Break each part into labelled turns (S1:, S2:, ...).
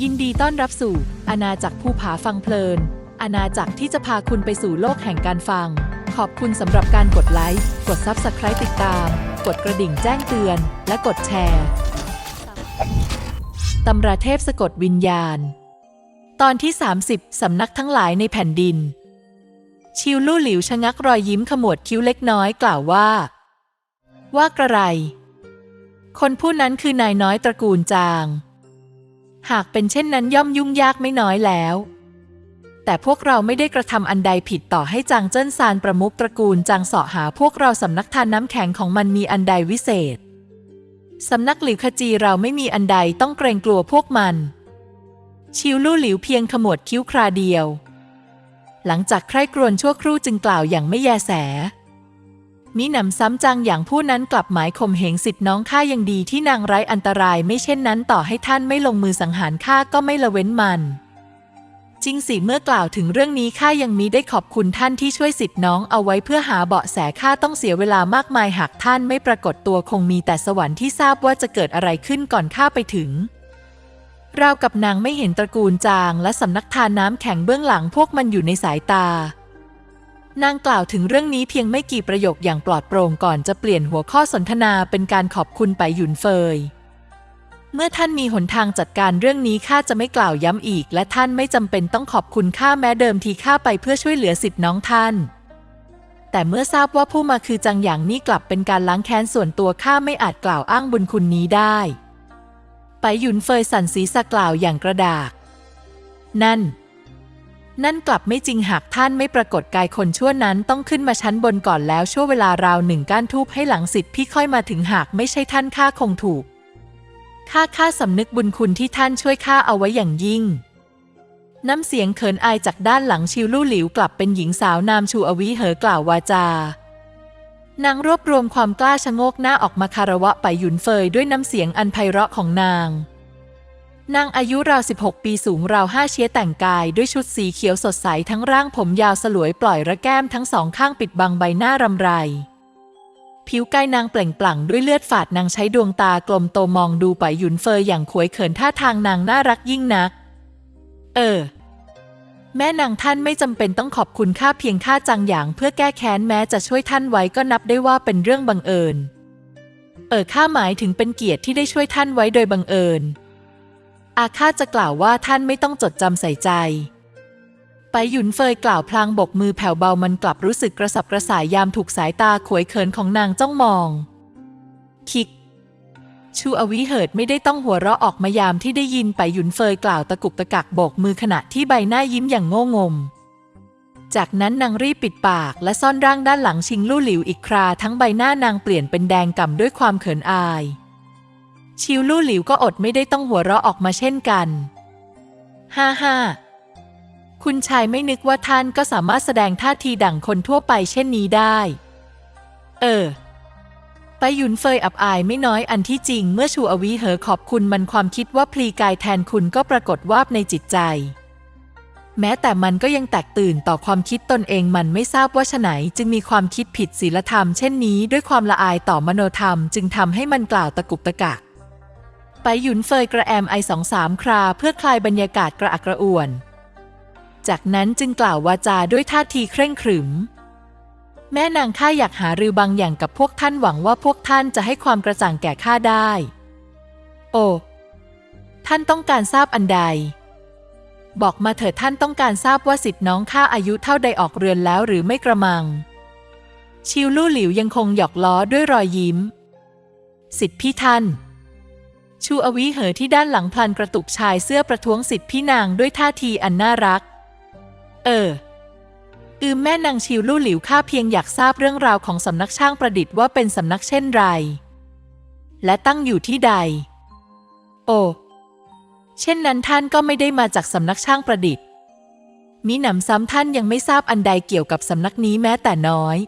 S1: ยินดีต้อนรับสู่อาณาจักรภูผาฟังเพลิน อาณาจักรที่จะพาคุณไปสู่โลกแห่งการฟัง ขอบคุณสำหรับการกดไลค์ กด Subscribe ติดตาม กดกระดิ่งแจ้งเตือน และกดแชร์ตำราเทพสะกดวิญญาณ ตอนที่ 30 สำนักทั้งหลายในแผ่นดิน ชิวลู่หลิวชะงักรอยยิ้มขมวดคิ้วเล็กน้อยกล่าวว่า ว่ากระไร คนผู้นั้นคือนายน้อยตระกูลจาง หากเป็นเช่นนั้นย่อมยุ่งยากไม่น้อยแล้ว แต่พวกเราไม่ได้กระทำอันใดผิดต่อให้จางเจิ้นซานประมุขตระกูลจางเสาะหาพวกเราสำนักทานน้ำแข็งของมันมีอันใดวิเศษสำนักหลิวขจีเราไม่มีอันใดต้องเกรงกลัวพวกมัน ชิวลู่หลิวเพียงขมวดคิ้วคราเดียว หลังจากใคร่ครวญชั่วครู่จึงกล่าวอย่างไม่แยแส มิหนำซ้ำจังอย่างผู้นั้นกลับหมายข่มเหงสิทธิ์น้องข้ายังดีที่นางไร้อันตรายไม่เช่นนั้นต่อให้ท่านไม่ลงมือสังหารข้าก็ไม่ละเว้นมัน จริงสิเมื่อกล่าวถึงเรื่องนี้ข้ายังมีได้ขอบคุณท่านที่ช่วยสิทธิ์น้องเอาไว้เพื่อหาเบาะแสข้าต้องเสียเวลามากมายหากท่านไม่ปรากฏตัวคงมีแต่สวรรค์ที่ทราบว่าจะเกิดอะไรขึ้นก่อนข้าไปถึงราวกับนางไม่เห็นตระกูลจางและสำนักทานน้ำแข็งเบื้องหลังพวกมันอยู่ในสายตา นางกล่าวถึงเรื่องนี้เพียงไม่กี่ประโยคอย่างปลอดโปร่งก่อนจะเปลี่ยนหัวข้อสนทนาเป็นการขอบคุณไปหยุนเฟย เมื่อท่านมีหนทางจัดการเรื่องนี้ข้าจะไม่กล่าวย้ำอีก และท่านไม่จำเป็นต้องขอบคุณข้าแม้เดิมทีข้าไปเพื่อช่วยเหลือสิทธิน้องท่าน แต่เมื่อทราบว่าผู้มาคือจังหยางนี่กลับเป็นการล้างแค้นส่วนตัวข้าไม่อาจกล่าวอ้างบุญคุณนี้ได้ ไปหยุนเฟยสั่นศีรษะกล่าวอย่างกระดาก นั่น นั่นกลับไม่จริงหากท่านไม่ปรากฏกายคนชั่วนั้นต้องขึ้นมาชั้นบนก่อนแล้วชั่วเวลาราวหนึ่งก้านทูบให้หลังสิทธิ์พี่ค่อยมาถึงหากไม่ใช่ท่านข้าคงถูกข้าข้าสำนึกบุญคุณที่ท่านช่วยข้าเอาไว้อย่างยิ่ง น้ำเสียงเขินอายจากด้านหลังชิวลู่หลิวกลับเป็นหญิงสาวนามชูอวิเหอกล่าววาจานางรวบรวมความกล้าชะโงกหน้าออกมาคารวะไปหยุนเฟยด้วยน้ำเสียงอันไพเราะของนาง นางอายุราว 16 ปีสูงราวห้าเชียแต่งกายด้วยชุดสีเขียวสดใสทั้งร่างผมยาวสลวยปล่อยระแก้มทั้งสองข้างปิดบังใบหน้ารำไร ผิวกายนางเปล่งปลั่งด้วยเลือดฝาดนางใช้ดวงตากลมโตมองดูไปหยุนเฟยอย่างขวยเขินท่าทางนางน่ารักยิ่งนัก เออ แม่นางท่านไม่จำเป็นต้องขอบคุณข้าเพียงข้าจังหยางเพื่อแก้แค้นแม้จะช่วยท่านไว้ก็นับได้ว่าเป็นเรื่องบังเอิญ เออข้าหมายถึงเป็นเกียรติที่ได้ช่วยท่านไว้โดยบังเอิญ อาข้าจะกล่าวว่าท่านไม่ต้องจดจำใส่ใจ ไปหยุนเฟยกล่าวพลางบกมือแผ่วเบามันกลับรู้สึกกระสับกระส่ายยามถูกสายตาขวยเขินของนางจ้องมอง คิก ชูอวิเหิดไม่ได้ต้องหัวเราะออกมายามที่ได้ยินไปหยุนเฟยกล่าวตะกุกตะกักโบกมือขณะที่ใบหน้ายิ้มอย่างโง่งม จากนั้นนางรีบปิดปากและซ่อนร่างด้านหลังชิงลู่หลิวอีกคราทั้งใบหน้านางเปลี่ยนเป็นแดงก่ำด้วยความเขินอาย ชิวลู่หลิวก็อดไม่ได้ต้องหัวเราะออกมาเช่นกันฮ่าฮ่าคุณชายไม่นึกว่าท่านก็สามารถแสดงท่าทีดั่งคนทั่วไปเช่นนี้ได้ เออ ไปหยุนเฟยอับอายไม่น้อยอันที่จริงเมื่อชูอวีเหอขอบคุณมันความคิดว่าพลีกายแทนคุณก็ปรากฏวาบในจิตใจ แม้แต่มันก็ยังแตกตื่นต่อความคิดตนเองมันไม่ทราบว่าฉไหน จึงมีความคิดผิดศีลธรรมเช่นนี้ด้วยความละอายต่อมโนธรรม จึงทำให้มันกล่าวตะกุกตะกัก ไปหยุนเฟยกระแอมไอสองสามคราเพื่อคลายบรรยากาศกระอักกระอ่วน จากนั้นจึงกล่าววาจาด้วยท่าทีเคร่งขรึม แม่นางข้าอยากหารือบางอย่างกับพวกท่านหวังว่าพวกท่านจะให้ความกระจ่างแก่ข้าได้ โอ้ท่านต้องการทราบอันใด บอกมาเถิดท่านต้องการทราบว่าสิทธิ์น้องข้าอายุเท่าใดออกเรือนแล้วหรือไม่กระมัง ชิวลู่หลิวยังคงหยอกล้อด้วยรอยยิ้ม สิทธิ์พี่ท่าน ชูอวิเหอที่ด้านหลังพลันกระตุกชายเสื้อประท้วงสิทธิ์พี่นางด้วยท่าทีอันน่ารัก เออ อืมแม่นางชิวลู่หลิวข้าเพียงอยากทราบเรื่องราวของสำนักช่างประดิษฐ์ว่าเป็นสำนักเช่นไร และตั้งอยู่ที่ใด โอ้เช่นนั้นท่านก็ไม่ได้มาจากสำนักช่างประดิษฐ์ มิหนำซ้ำท่านยังไม่ทราบอันใดเกี่ยวกับสำนักนี้แม้แต่น้อย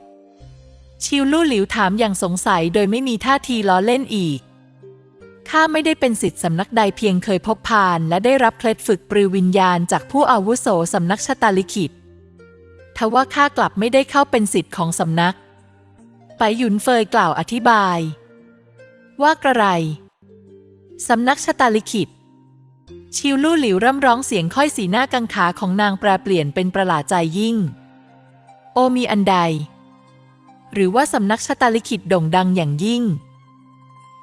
S1: ชิวลู่หลิวถามอย่างสงสัยโดยไม่มีท่าทีล้อเล่นอีก ข้าไม่ได้เป็นสิทธิ์สำนักใดเพียงเคยพบพาน และได้รับเคล็ดฝึกปรือวิญญาณจากผู้อาวุโสสำนักชะตาลิขิตทว่าข้ากลับไม่ได้เข้าเป็นสิทธิ์ของสำนัก ไปหยุนเฟยกล่าวอธิบาย ว่ากระไรสำนักชะตาลิขิต ชิวลู่หลิวร่ำร้องเสียงค่อยสีหน้ากังขาของนางแปรเปลี่ยนเป็นประหลาดใจยิ่ง โอมีอันใด หรือว่าสำนักชะตาลิขิตโด่งดังอย่างยิ่ง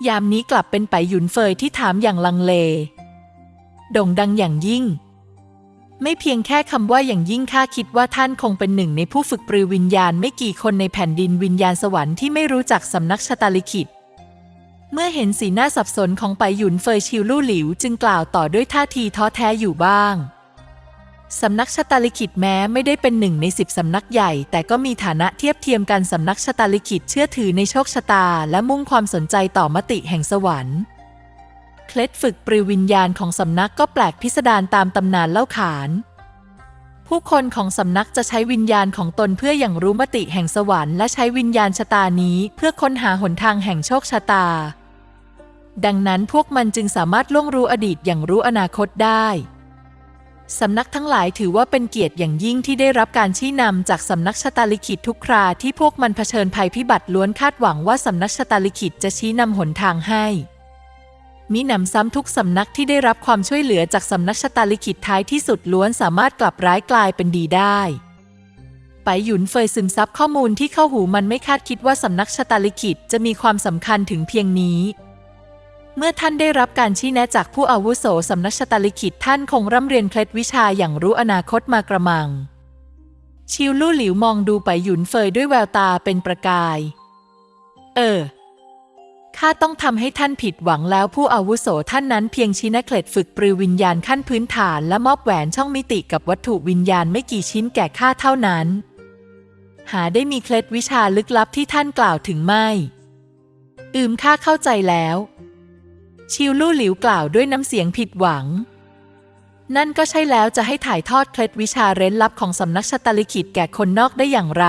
S1: ยามนี้กลับเป็นไปหยุนเฟยที่ถามอย่างลังเลโด่งดังอย่างยิ่ง ไม่เพียงแค่คำว่าอย่างยิ่งข้าคิดว่าท่านคงเป็นหนึ่งในผู้ฝึกปรือวิญญาณไม่กี่คนในแผ่นดินวิญญาณสวรรค์ที่ไม่รู้จักสำนักชะตาลิขิต เมื่อเห็นสีหน้าสับสนของไปหยุนเฟยชิวลู่หลิว จึงกล่าวต่อด้วยท่าทีท้อแท้อยู่บ้าง สำนักชะตาลิขิตแม้ไม่ได้เป็นหนึ่งในสิบสำนักใหญ่ แต่ก็มีฐานะเทียบเทียมกันสำนักชะตาลิขิตเชื่อถือในโชคชะตา และมุ่งความสนใจต่อมติแห่งสวรรค์ เคล็ดฝึกปรือวิญญาณของสำนักก็แปลกพิสดารตามตำนานเล่าขาน ผู้คนของสำนักจะใช้วิญญาณของตนเพื่ออย่างรู้มติแห่งสวรรค์และใช้วิญญาณชะตานี้เพื่อค้นหาหนทางแห่งโชคชะตา ดังนั้นพวกมันจึงสามารถล่วงรู้อดีตอย่างรู้อนาคตได้ สำนักทั้งหลายถือว่าเป็นเกียรติอย่างยิ่งที่ได้รับการชี้นำจากสำนักชะตาลิขิตทุกคราที่พวกมันเผชิญภัยพิบัติล้วนคาดหวังว่าสำนักชะตาลิขิตจะชี้นำหนทางให้มิหนำซ้ำทุกสำนักที่ได้รับความช่วยเหลือจากสำนักชะตาลิขิตท้ายที่สุดล้วนสามารถกลับร้ายกลายเป็นดีได้ไปหยุนเฟยซึมซับข้อมูลที่เข้าหูมันไม่คาดคิดว่าสำนักชะตาลิขิตจะมีความสำคัญถึงเพียงนี้ เมื่อท่านได้รับการชี้แนะจากผู้อาวุโสสำนักชะตาลิขิตท่านคงร่ำเรียนเคล็ดวิชาอย่างรู้อนาคตมากระมัง ชิวลู่หลิวมองดูไปหยุนเฟยด้วยแววตาเป็นประกาย เออ ข้าต้องทำให้ท่านผิดหวังแล้วผู้อาวุโสท่านนั้นเพียงชี้แนะเคล็ดฝึกปรือวิญญาณขั้นพื้นฐานและมอบแหวนช่องมิติกับวัตถุวิญญาณไม่กี่ชิ้นแก่ข้าเท่านั้น หาได้มีเคล็ดวิชาลึกลับที่ท่านกล่าวถึงไม่ อืมข้าเข้าใจแล้ว ชิวลู่หลิวกล่าวด้วยน้ำเสียงผิดหวัง นั่นก็ใช่แล้วจะให้ถ่ายทอดเคล็ดวิชาเร้นลับของสำนักชะตาลิขิตแก่คนนอกได้อย่างไร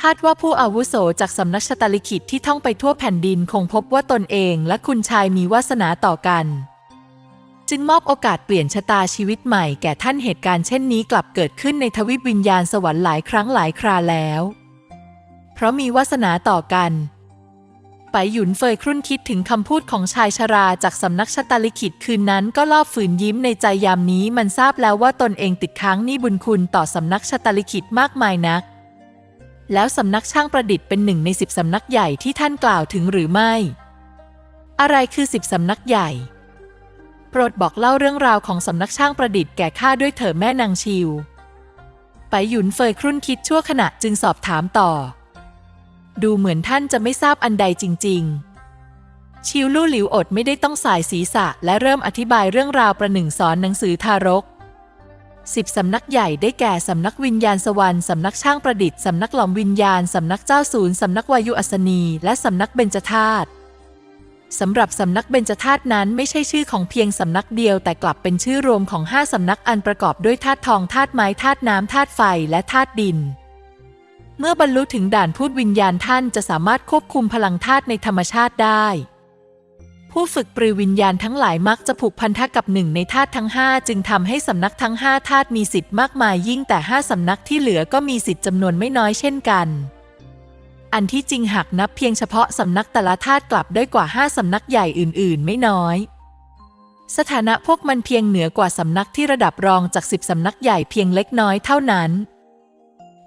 S1: คาดว่าผู้อาวุโสจากสำนักชะตาลิขิตที่ท่องไปทั่วแผ่นดินคงพบว่าตนเองและคุณชายมีวาสนาต่อกัน จึงมอบโอกาสเปลี่ยนชะตาชีวิตใหม่แก่ท่านเหตุการณ์เช่นนี้กลับเกิดขึ้นในทวิปวิญญาณสวรรค์หลายครั้งหลายคราแล้ว เพราะมีวาสนาต่อกัน ไปหยุนเฟยครุ่นคิดถึงคำพูดของชายชราจากสำนักชะตาลิขิตคืนนั้นก็ลอบฝืนยิ้มในใจยามนี้มันทราบแล้วว่าตนเองติดค้างหนี้บุญคุณต่อสำนักชะตาลิขิตมากมายนัก แล้วสำนักช่างประดิษฐ์เป็นหนึ่งในสิบสำนักใหญ่ที่ท่านกล่าวถึงหรือไม่ อะไรคือสิบสำนักใหญ่ โปรดบอกเล่าเรื่องราวของสำนักช่างประดิษฐ์แก่ข้าด้วยเถิดแม่นางชิว ไปหยุนเฟยครุ่นคิดชั่วขณะจึงสอบถามต่อ ดูเหมือนท่านจะไม่ทราบอันใดจริง ๆ ชิวลู่หลิวอดไม่ได้ต้องสายศีรษะ และเริ่มอธิบายเรื่องราวประหนึ่งสอนหนังสือทารกสิบสำนักใหญ่ได้แก่สำนักวิญญาณสวรรค์สำนักช่างประดิษฐ์สำนักหลอมวิญญาณสำนักเจ้าศูนย์สำนักวายุอัศนี และสำนักเบญจธาตุสำหรับสำนักเบญจธาตุนั้นไม่ใช่ชื่อของเพียงสำนักเดียวแต่กลับเป็นชื่อรวมของห้าสำนักอันประกอบด้วยธาตุทองธาตุไม้ธาตุน้ำธาตุไฟและธาตุดิน เมื่อบรรลุถึงด่านพูดวิญญาณท่านจะสามารถควบคุมพลังธาตุในธรรมชาติได้ ผู้ฝึกปรือวิญญาณทั้งหลายมักจะผูกพันธะกับหนึ่งในธาตุทั้ง 5 จึงทำให้สำนักทั้ง 5 ธาตุมีสิทธิ์มากมายยิ่งแต่ 5 สำนักที่เหลือก็มีสิทธิ์จำนวนไม่น้อยเช่นกัน อันที่จริงหากนับเพียงเฉพาะสำนักแต่ละธาตุกลับได้กว่า 5 สำนักใหญ่อื่น ๆ ไม่น้อยสถานะพวกมันเพียงเหนือกว่าสำนักที่ระดับรองจากสิบสำนักใหญ่เพียงเล็กน้อยเท่านั้น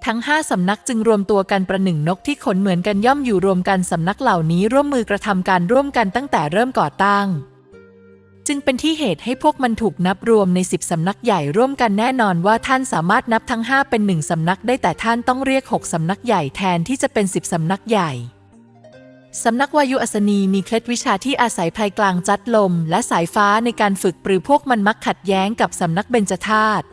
S1: ทั้งห้าสำนักจึงรวมตัวกันประหนึ่งนกที่ขนเหมือนกันย่อมอยู่รวมกันสำนักเหล่านี้ร่วมมือกระทำการร่วมกันตั้งแต่เริ่มก่อตั้ง จึงเป็นที่เหตุให้พวกมันถูกนับรวมในสิบสำนักใหญ่ร่วมกันแน่นอนว่าท่านสามารถนับทั้งห้าเป็นหนึ่งสำนักได้แต่ท่านต้องเรียกหกสำนักใหญ่แทนที่จะเป็นสิบสำนักใหญ่สำนักวายุอัศนีมีเคล็ดวิชาที่อาศัยภายกลางจัดลม และสายฟ้าในการฝึกปรือพวกมันมักขัดแย้งกับสำนักเบญจธาตุ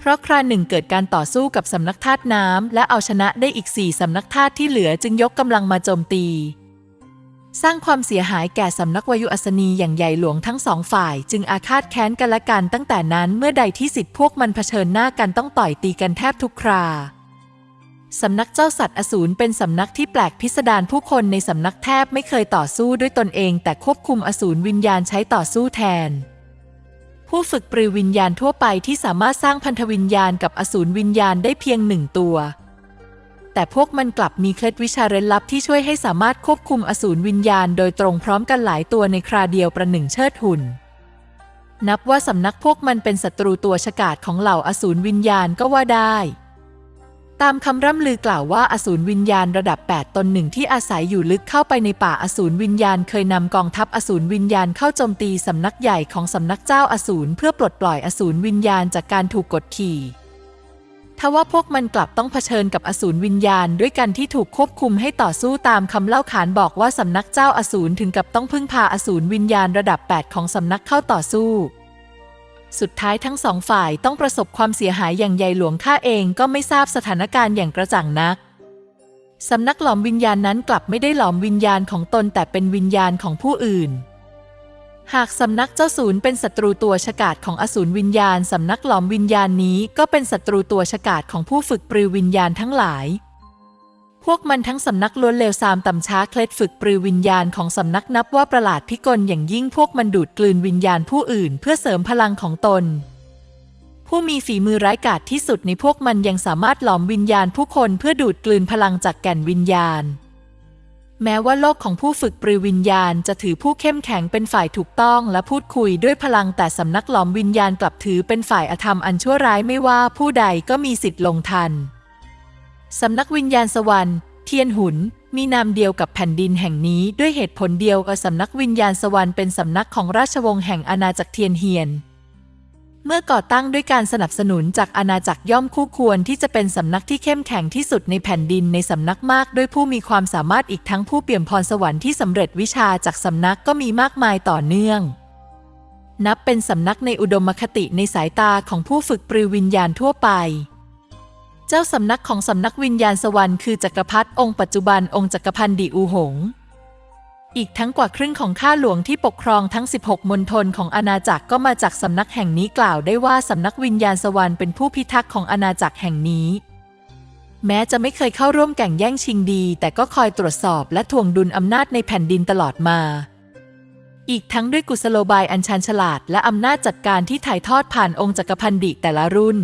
S1: เพราะคราหนึ่งเกิดการต่อสู้กับสำนักธาตุน้ำและเอาชนะได้อีกสี่สำนักธาตุที่เหลือจึงยกกำลังมาโจมตี สร้างความเสียหายแก่สำนักวายุอัศนีอย่างใหญ่หลวงทั้งสองฝ่าย จึงอาฆาตแค้นกันและกันตั้งแต่นั้นเมื่อใดที่สิทธิพวกมันเผชิญหน้ากันต้องต่อยตีกันแทบทุกคราสำนักเจ้าสัตว์อสูรเป็นสำนักที่แปลกพิสดารผู้คนในสำนักแทบไม่เคยต่อสู้ด้วยตนเอง แต่ควบคุมอสูรวิญญาณใช้ต่อสู้แทน ผู้ฝึกปรือวิญญาณทั่วไปที่สามารถสร้างพันธวิญญาณกับอสูรวิญญาณได้เพียงหนึ่งตัว แต่พวกมันกลับมีเคล็ดวิชาเร้นลับที่ช่วยให้สามารถควบคุมอสูรวิญญาณโดยตรงพร้อมกันหลายตัวในคราเดียวประหนึ่งเชิดหุ่น นับว่าสำนักพวกมันเป็นศัตรูตัวฉกาจของเหล่าอสูรวิญญาณก็ว่าได้ ตามคำร่ำลือกล่าวว่าอสูรวิญญาณระดับ 8 ตนหนึ่งที่อาศัยอยู่ลึกเข้าไปในป่าอสูรวิญญาณเคยนำกองทัพอสูรวิญญาณเข้าโจมตีสำนักใหญ่ของสำนักเจ้าอสูรเพื่อปลดปล่อยอสูรวิญญาณจากการถูกกดขี่ทว่าพวกมันกลับต้องเผชิญกับอสูรวิญญาณด้วยกันที่ถูกควบคุมให้ต่อสู้ตามคำเล่าขานบอกว่าสำนักเจ้าอสูรถึงกับต้องพึ่งพาอสูรวิญญาณระดับ 8 ของสำนักเข้าต่อสู้ สุดท้ายทั้งสองฝ่ายต้องประสบความเสียหายอย่างใหญ่หลวงข้าเองก็ไม่ทราบสถานการณ์อย่างกระจ่างนักสำนักหลอมวิญญาณนั้นกลับไม่ได้หลอมวิญญาณของตนแต่เป็นวิญญาณของผู้อื่น หากสำนักเจ้าศูนย์เป็นศัตรูตัวฉกาจของอสูรวิญญาณสำนักหลอมวิญญาณนี้ก็เป็นศัตรูตัวฉกาจของผู้ฝึกปรือวิญญาณทั้งหลาย พวกมันทั้งสำนักล้วนเลวทรามต่ำช้าเคล็ดฝึกปรือวิญญาณของสำนักนับว่าประหลาดพิกลอย่างยิ่งพวกมันดูดกลืนวิญญาณผู้อื่นเพื่อเสริมพลังของตน ผู้มีฝีมือร้ายกาจที่สุดในพวกมันยังสามารถหลอมวิญญาณผู้คนเพื่อดูดกลืนพลังจากแก่นวิญญาณ แม้ว่าโลกของผู้ฝึกปรือวิญญาณจะถือผู้เข้มแข็งเป็นฝ่ายถูกต้องและพูดคุยด้วยพลังแต่สำนักหลอมวิญญาณกลับถือเป็นฝ่ายอธรรมอันชั่วร้ายไม่ว่าผู้ใดก็มีสิทธิ์ลงทัน สำนักวิญญาณสวรรค์ เทียนหุน มีนามเดียวกับแผ่นดินแห่งนี้ด้วยเหตุผลเดียวกับสำนักวิญญาณสวรรค์เป็นสำนักของราชวงศ์แห่งอาณาจักรเทียนเฮียน เมื่อก่อตั้งด้วยการสนับสนุนจากอาณาจักรย่อมคู่ควรที่จะเป็นสำนักที่เข้มแข็งที่สุดในแผ่นดินในสำนักมากด้วยผู้มีความสามารถอีกทั้งผู้เปี่ยมพรสวรรค์ที่สำเร็จวิชาจากสำนักก็มีมากมายต่อเนื่องนับเป็นสำนักในอุดมคติในสายตาของผู้ฝึกปรือวิญญาณทั่วไป เจ้าสำนักของสำนักวิญญาณสวรรค์คือจักรพรรดิองค์ปัจจุบันองค์จักรพันธ์ดีอูหง อีกทั้งกว่าครึ่งของข้าหลวงที่ปกครองทั้ง 16 มณฑลของอาณาจักรก็มาจากสำนักแห่งนี้กล่าวได้ว่าสำนักวิญญาณสวรรค์เป็นผู้พิทักษ์ของอาณาจักรแห่งนี้ แม้จะไม่เคยเข้าร่วมแข่งแย่งชิงดี แต่ก็คอยตรวจสอบและทวงดุลอำนาจในแผ่นดินตลอดมาอีกทั้งด้วยกุศโลบายอันชาญฉลาดและอำนาจจัดการที่ถ่ายทอดผ่านองค์จักรพันดิแต่ละรุ่น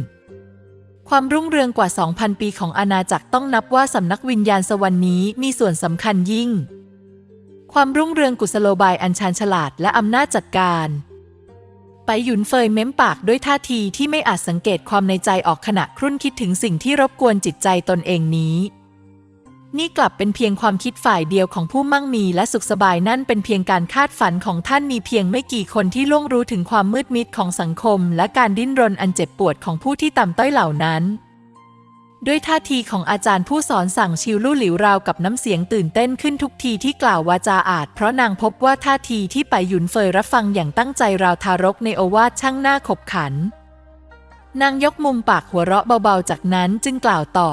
S1: ความรุ่งเรืองกว่า 2,000 ปีของอาณาจักรต้องนับว่าสำนักวิญญาณสวรรค์นี้มีส่วนสำคัญยิ่ง ความรุ่งเรืองกุศโลบายอันชาญฉลาดและอำนาจจัดการ ไปหยุนเฟยเม้มปากด้วยท่าทีที่ไม่อาจสังเกตความในใจออกขณะครุ่นคิดถึงสิ่งที่รบกวนจิตใจตนเองนี้ นี่กลับเป็นเพียงความคิดฝ่ายเดียวของผู้มั่งมีและสุขสบายนั่นเป็นเพียงการคาดฝันของท่านมีเพียงไม่กี่คนที่ล่วงรู้ถึงความมืดมิดของสังคม และการดิ้นรนอันเจ็บปวดของผู้ที่ต่ำต้อยเหล่านั้น ด้วยท่าทีของอาจารย์ผู้สอนสั่งชิวลู่หลิวราวกับน้ำเสียงตื่นเต้นขึ้นทุกทีที่กล่าววาจาอาจ เพราะนางพบว่าท่าทีที่ไปหยุนเฟยรับฟังอย่างตั้งใจราวทารกในโอวาทช่างหน้าขบขัน นางยกมุมปากหัวเราะเบาๆ จากนั้นจึงกล่าวต่อ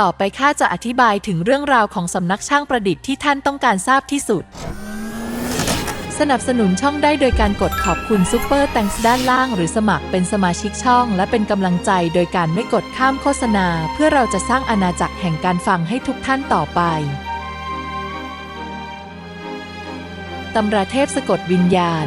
S1: ต่อไปข้าจะอธิบายถึงเรื่องราวของสำนักช่างประดิษฐ์ที่ท่านต้องการทราบที่สุด สนับสนุนช่องได้โดยการกดขอบคุณซุปเปอร์แตงส์ด้านล่าง หรือสมัครเป็นสมาชิกช่อง และเป็นกำลังใจโดยการไม่กดข้ามโฆษณา เพื่อเราจะสร้างอาณาจักรแห่งการฟังให้ทุกท่านต่อไปตำราเทพสะกดวิญญาณ